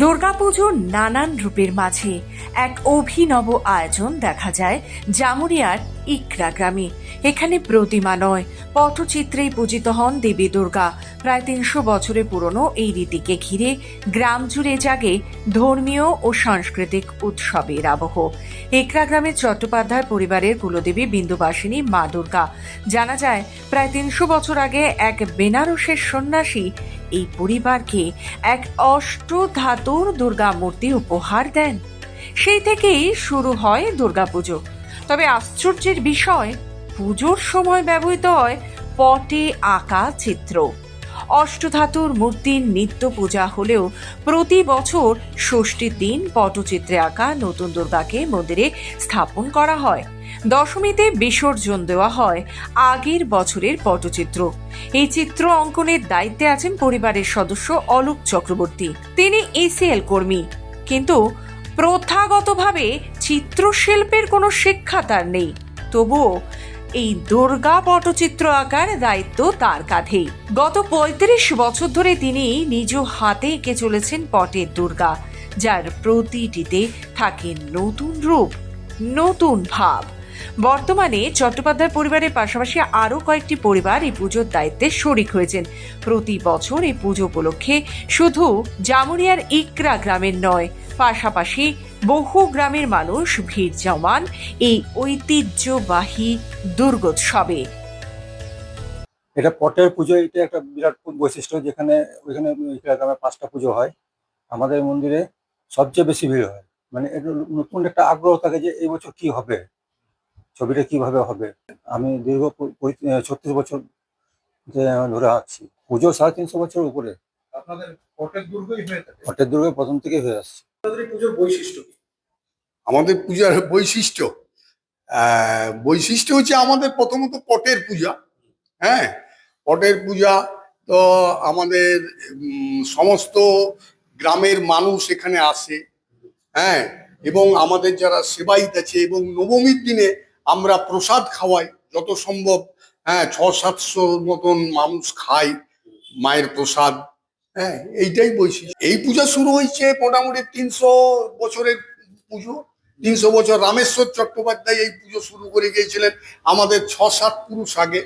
দুর্গাপুজোর নানান রূপের মাঝে এক অভিনব আয়োজন দেখা যায়। জামুরিয়ার ইকরা গ্রামে। এখানে প্রতিমা নয় পটচিত্রেই পূজিত হন দেবী দুর্গা। প্রায় তিনশো বছরের পুরনো এই রীতিকে ঘিরে গ্রাম জুড়ে জাগে ধর্মীয় ও সাংস্কৃতিক উৎসবের আবহ। একরা গ্রামের চট্টোপাধ্যায় পরিবারের কুলদেবী বিন্দুবাসিনী মা দুর্গা। জানা যায়, প্রায় তিনশো বছর আগে এক বেনারসের সন্ন্যাসী এই পরিবারকে এক অষ্ট ধাতুর দুর্গা মূর্তি উপহার দেন। সেই থেকেই শুরু হয় দুর্গাপুজো। তবে আশ্চর্যের বিষয়, পুজোর সময় ব্যবহৃত হয় পটে আঁকা চিত্র। অষ্টধাতুর মূর্তির নিত্য পূজা হলেও প্রতি বছর ষষ্ঠীর দিন পটচিত্রে আঁকা নতুন দুর্গাকে মন্দিরে স্থাপন করা হয়। দশমীতে বিসর্জন দেওয়া হয় আগের বছরের পটচিত্র। এই চিত্র অঙ্কনের দায়িত্বে আছেন পরিবারের সদস্য অলোক চক্রবর্তী। তিনি এসিএল কর্মী। কিন্তু প্রথাগতভাবে চিত্রশিল্পের কোনো শিক্ষা তার নেই। তবুও এই দুর্গা পটচিত্র আঁকার দায়িত্ব তার কাঁধেই গত পঁয়ত্রিশ বছর ধরে তিনি নিজ হাতে এঁকে চলেছেন পটের দুর্গা, যার প্রতিটিতে থাকে নতুন রূপ, নতুন ভাব। বর্তমানে চট্টোপাধ্যায় পরিবারের পাশাপাশি আরও কয়েকটি পরিবার এই পুজোর দায়িত্বে শরিক হয়েছেন। প্রতি বছর এই পুজো উপলক্ষে শুধু জামুরিয়ার ইকরা গ্রামের নয় পাশাপাশি বহু গ্রামের মানুষ ভিড় জমান এই ঐতিহ্যবাহী দুর্গোৎসবে। এটা পটের পুজো এটা একটা বিরাট বৈশিষ্ট্য যেখানে ওইখানে গ্রামে পাঁচটা পুজো হয়। আমাদের মন্দিরে সবচেয়ে বেশি ভিড় হয়। মানে এটা নতুন একটা আগ্রহ থাকে যে এই বছর কি হবে? ছবিটা কীভাবে হবে? আমি দীর্ঘ ছত্রিশ বছর যে ধরে আছি। পুজো সাড়ে তিনশো বছর উপরে। আপনাদের পটের দুর্গই হয়ে থাকে। পটের দুর্গে প্রথম থেকে হয়ে আসছে। বৈশিষ্ট্য আমাদের পূজার বৈশিষ্ট্য বৈশিষ্ট্য হচ্ছে আমাদের প্রথমত পটের পূজা হ্যাঁ? পটের পূজা তো আমাদের সমস্ত গ্রামের মানুষ এখানে আসে হ্যাঁ? এবং আমাদের যারা সেবাইত আছে এবং নবমীর দিনে আমরা প্রসাদ খাওয়াই যত সম্ভব হ্যাঁ? ছ সাতশো মতন মানুষ খায় মায়ের প্রসাদ হ্যাঁ এইটাই বৈশিষ্ট্য। এই পূজা শুরু হয়েছে মোটামুটি তিনশো বছরের পুজো, তিনশো বছর রামেশ্বর চট্টোপাধ্যায় এই পুজো শুরু করে গিয়েছিলেন আমাদের ছ সাত পুরুষ আগে।